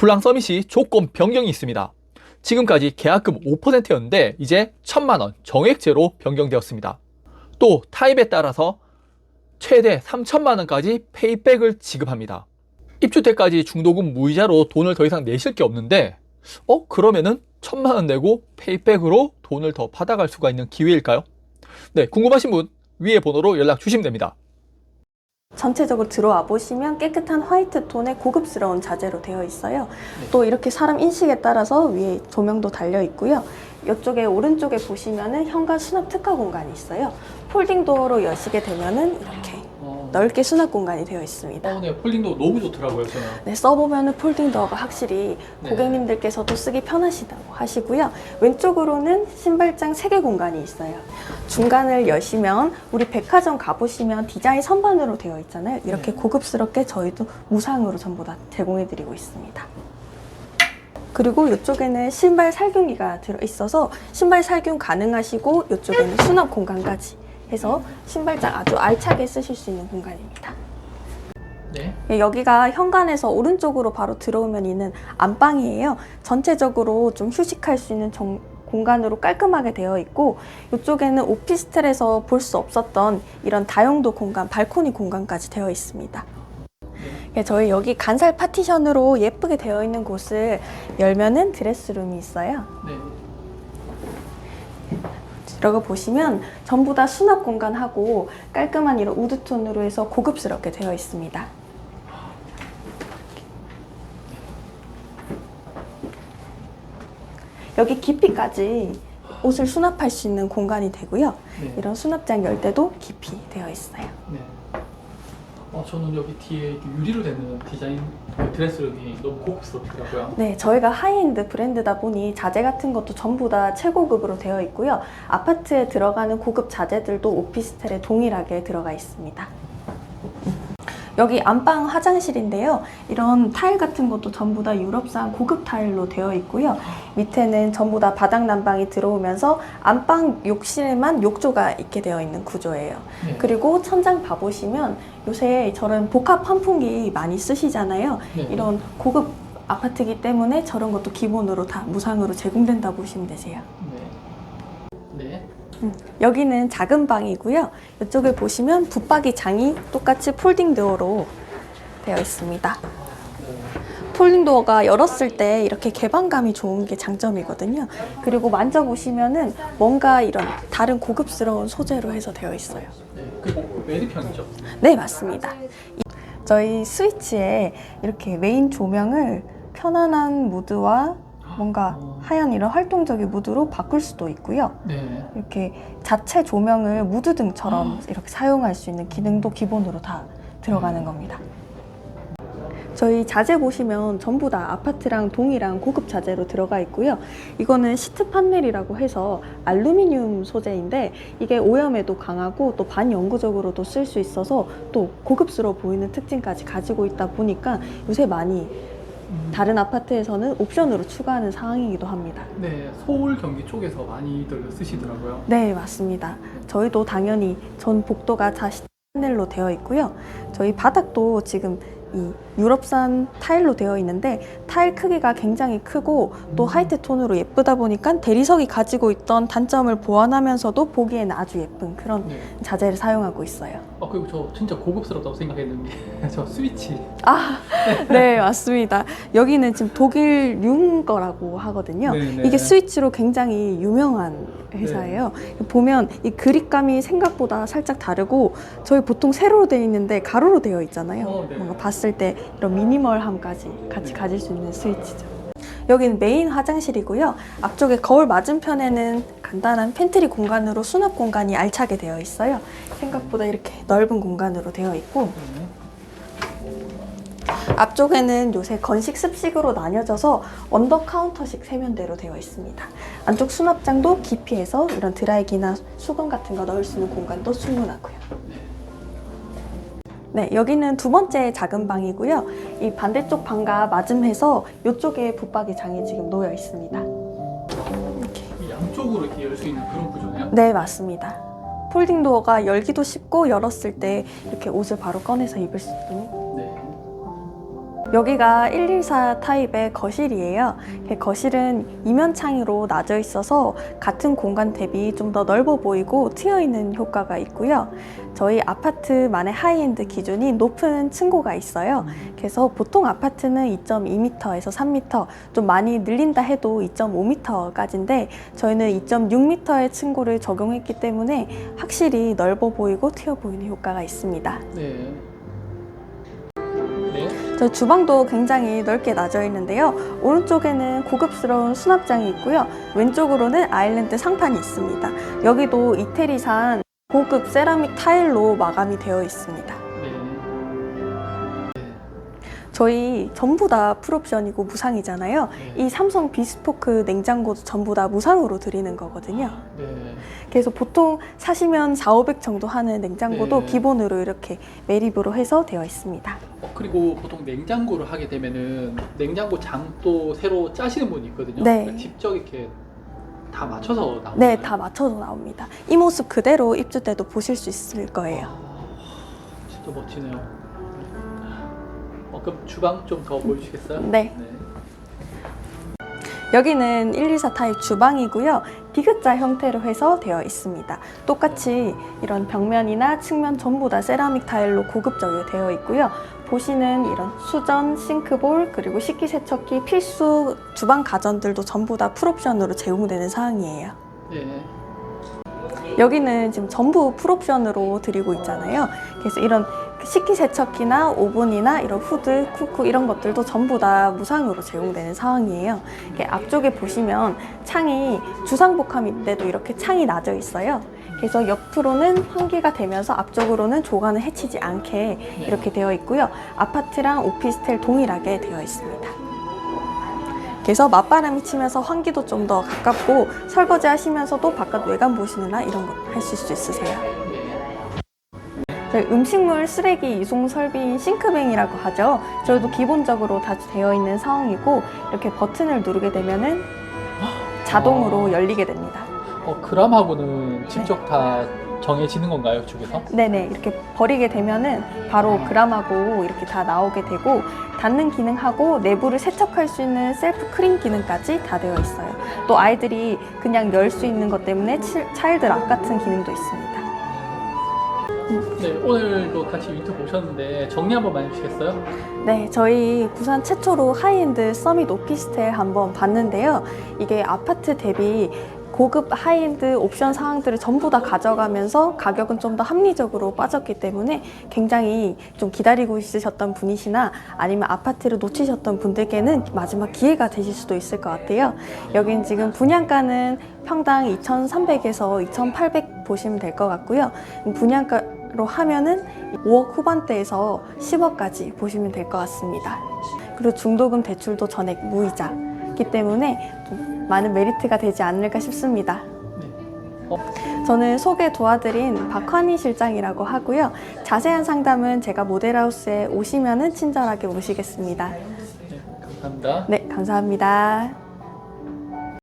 불랑 서밋이 조건 변경이 있습니다. 지금까지 계약금 5%였는데 이제 1천만 원 정액제로 변경되었습니다. 또 타입에 따라서 최대 3천만 원까지 페이백을 지급합니다. 입주 때까지 중도금 무이자로 돈을 더 이상 내실 게 없는데 어 그러면은 천만 원 내고 페이백으로 돈을 더 받아갈 수가 있는 기회일까요? 네 궁금하신 분 위에 번호로 연락 주시면 됩니다. 전체적으로 들어와 보시면 깨끗한 화이트 톤의 고급스러운 자재로 되어 있어요. 또 이렇게 사람 인식에 따라서 위에 조명도 달려 있고요. 이쪽에 오른쪽에 보시면은 현관 수납 특화 공간이 있어요. 폴딩 도어로 여시게 되면은 이렇게 넓게 수납 공간이 되어 있습니다. 어, 네, 폴딩도 너무 좋더라고요, 저는. 네, 써보면은 폴딩 도어가 확실히 네. 고객님들께서도 쓰기 편하시다고 하시고요. 왼쪽으로는 신발장 3개 공간이 있어요. 중간을 여시면 우리 백화점 가보시면 디자인 선반으로 되어 있잖아요. 이렇게 네. 고급스럽게 저희도 무상으로 전부 다 제공해드리고 있습니다. 그리고 이쪽에는 신발 살균기가 들어있어서 신발 살균 가능하시고 이쪽에는 수납 공간까지 해서 신발장 아주 알차게 쓰실 수 있는 공간입니다. 네. 예, 여기가 현관에서 오른쪽으로 바로 들어오면 있는 안방이에요. 전체적으로 좀 휴식할 수 있는 정- 공간으로 깔끔하게 되어 있고 이쪽에는 오피스텔에서 볼 수 없었던 이런 다용도 공간, 발코니 공간까지 되어 있습니다. 예, 저희 여기 간살 파티션으로 예쁘게 되어 있는 곳을 열면은 드레스룸이 있어요. 네. 들어가 보시면 전부 다 수납 공간하고 깔끔한 이런 우드톤으로 해서 고급스럽게 되어 있습니다. 여기 깊이까지 옷을 수납할 수 있는 공간이 되고요. 네. 이런 수납장 열 때도 깊이 되어 있어요. 네. 어, 저는 여기 뒤에 유리로 되는 디자인 그 드레스룸이 너무 고급스럽더라고요. 네, 저희가 하이엔드 브랜드다 보니 자재 같은 것도 전부 다 최고급으로 되어 있고요. 아파트에 들어가는 고급 자재들도 오피스텔에 동일하게 들어가 있습니다. 여기 안방 화장실인데요. 이런 타일 같은 것도 전부 다 유럽산 고급 타일로 되어 있고요. 밑에는 전부 다 바닥 난방이 들어오면서 안방 욕실에만 욕조가 있게 되어 있는 구조예요. 네. 그리고 천장 봐보시면 요새 저런 복합 환풍기 많이 쓰시잖아요. 네. 이런 고급 아파트이기 때문에 저런 것도 기본으로 다 무상으로 제공된다 보시면 되세요. 음, 여기는 작은 방이고요. 이쪽에 보시면 붙박이 장이 똑같이 폴딩 도어로 되어 있습니다. 폴딩 도어가 열었을 때 이렇게 개방감이 좋은 게 장점이거든요. 그리고 만져보시면은 뭔가 이런 다른 고급스러운 소재로 해서 되어 있어요. 네. 그리고 메디편이죠. 네, 맞습니다. 이- 저희 스위치에 이렇게 메인 조명을 편안한 무드와 뭔가 하얀 이런 활동적인 무드로 바꿀 수도 있고요. 네. 이렇게 자체 조명을 무드 등처럼 이렇게 사용할 수 있는 기능도 기본으로 다 들어가는 겁니다. 저희 자재 보시면 전부 다 아파트랑 동일한 고급 자재로 들어가 있고요. 이거는 시트 판넬이라고 해서 알루미늄 소재인데 이게 오염에도 강하고 또 반영구적으로도 쓸 수 있어서 또 고급스러워 보이는 특징까지 가지고 있다 보니까 요새 많이 음, 다른 아파트에서는 옵션으로 추가하는 상황이기도 합니다. 네. 서울 경기 쪽에서 많이들 쓰시더라고요. 네, 맞습니다. 저희도 당연히 전 복도가 다 시판넬로 되어 있고요. 저희 바닥도 지금 이 유럽산 타일로 되어 있는데 타일 크기가 굉장히 크고 또 음. 화이트 톤으로 예쁘다 보니까 대리석이 가지고 있던 단점을 보완하면서도 보기에는 아주 예쁜 그런 네. 자재를 사용하고 있어요. 아 그리고 저 진짜 고급스럽다고 생각했는 게 저 스위치. 아, 네, 맞습니다. 여기는 지금 독일 융 거라고 하거든요. 네네. 이게 스위치로 굉장히 유명한 회사예요. 보면 이 그립감이 생각보다 살짝 다르고 저희 보통 세로로 되어 있는데 가로로 되어 있잖아요. 어, 네. 뭔가 봤을 때 이런 미니멀함까지 같이 네. 가질 수 있는 스위치죠. 여기는 메인 화장실이고요. 앞쪽에 거울 맞은편에는 간단한 팬트리 공간으로 수납 공간이 알차게 되어 있어요. 생각보다 이렇게 넓은 공간으로 되어 있고 네. 앞쪽에는 요새 건식 습식으로 나뉘어져서 언더 카운터식 세면대로 되어 있습니다. 안쪽 수납장도 깊이해서 이런 드라이기나 수건 같은 거 넣을 수 있는 공간도 충분하고요. 네, 여기는 두 번째 작은 방이고요. 이 반대쪽 방과 맞음해서 이쪽에 붙박이 장이 지금 놓여 있습니다. 이렇게. 이 양쪽으로 이렇게 열 수 있는 그런 구조네요. 네, 맞습니다. 폴딩 도어가 열기도 쉽고 열었을 때 이렇게 옷을 바로 꺼내서 입을 수 있도록 네. 여기가 114 타입의 거실이에요. 거실은 이면 창으로 나져 있어서 같은 공간 대비 좀 더 넓어 보이고 트여 있는 효과가 있고요. 저희 아파트만의 하이엔드 기준이 높은 층고가 있어요. 그래서 보통 아파트는 2.2m에서 3m, 좀 많이 늘린다 해도 2.5m까지인데 저희는 2.6m의 층고를 적용했기 때문에 확실히 넓어 보이고 트여 보이는 효과가 있습니다. 네. 네. 저희 주방도 굉장히 넓게 나져 있는데요. 오른쪽에는 고급스러운 수납장이 있고요. 왼쪽으로는 아일랜드 상판이 있습니다. 여기도 이태리산 고급 세라믹 타일로 마감이 되어 있습니다. 저희 전부 다 풀옵션이고 무상이잖아요. 네. 이 삼성 비스포크 냉장고도 전부 다 무상으로 드리는 거거든요. 네. 그래서 보통 사시면 4, 500 정도 하는 냉장고도 네. 기본으로 이렇게 매립으로 해서 되어 있습니다. 어, 그리고 보통 냉장고를 하게 되면은 냉장고 장도 새로 짜시는 분이 있거든요. 네. 그러니까 직접 이렇게 다 맞춰서 나오는 네? 다 맞춰서 나옵니다. 이 모습 그대로 입주 때도 보실 수 있을 거예요. 아, 진짜 멋지네요. 어, 그럼 주방 좀 더 보여주시겠어요? 네. 여기는 124 타입 주방이고요. 디귿자 형태로 해서 되어 있습니다. 똑같이 이런 벽면이나 측면 전부 다 세라믹 타일로 고급적이 되어 있고요. 보시는 이런 수전, 싱크볼, 그리고 식기세척기, 필수 주방 가전들도 전부 다 풀옵션으로 제공되는 사항이에요. 네. 여기는 지금 전부 풀옵션으로 드리고 있잖아요. 그래서 이런 식기세척기나 오븐이나 이런 후드, 쿠크 이런 것들도 전부 다 무상으로 제공되는 상황이에요. 앞쪽에 보시면 창이 주상복합인데도 이렇게 창이 나져 있어요. 그래서 옆으로는 환기가 되면서 앞쪽으로는 조간을 해치지 않게 이렇게 되어 있고요. 아파트랑 오피스텔 동일하게 되어 있습니다. 그래서 맞바람이 치면서 환기도 좀 더 가깝고 설거지 하시면서도 바깥 외관 보시느라 이런 거 하실 수 있으세요. 저희 음식물 쓰레기 이송 설비인 싱크뱅이라고 하죠. 저희도 기본적으로 다 되어 있는 상황이고 이렇게 버튼을 누르게 되면은 자동으로 열리게 됩니다. 어, 그람하고는 직접 다 정해지는 건가요, 쪽에서? 네네 이렇게 버리게 되면은 바로 그람하고 이렇게 다 나오게 되고 닫는 기능하고 내부를 세척할 수 있는 셀프 크린 기능까지 다 되어 있어요. 또 아이들이 그냥 열 수 있는 것 때문에 치- 차일드 락 같은 기능도 있습니다. 네, 오늘도 같이 유니트 보셨는데 정리 한 번만 해주시겠어요? 네, 저희 부산 최초로 하이엔드 서밋 오피스텔 한번 봤는데요. 이게 아파트 대비 고급 하이엔드 옵션 사항들을 전부 다 가져가면서 가격은 좀 더 합리적으로 빠졌기 때문에 굉장히 좀 기다리고 있으셨던 분이시나 아니면 아파트를 놓치셨던 분들께는 마지막 기회가 되실 수도 있을 것 같아요. 여긴 지금 분양가는 평당 2,300에서 2,800 보시면 될 것 같고요. 분양가 로 하면은 5억 후반대에서 10억까지 보시면 될 것 같습니다. 그리고 중도금 대출도 전액 무이자이기 때문에 좀 많은 메리트가 되지 않을까 싶습니다. 네. 어, 저는 소개 도와드린 박환희 실장이라고 하고요. 자세한 상담은 제가 모델하우스에 오시면은 친절하게 모시겠습니다. 네, 감사합니다. 네, 감사합니다.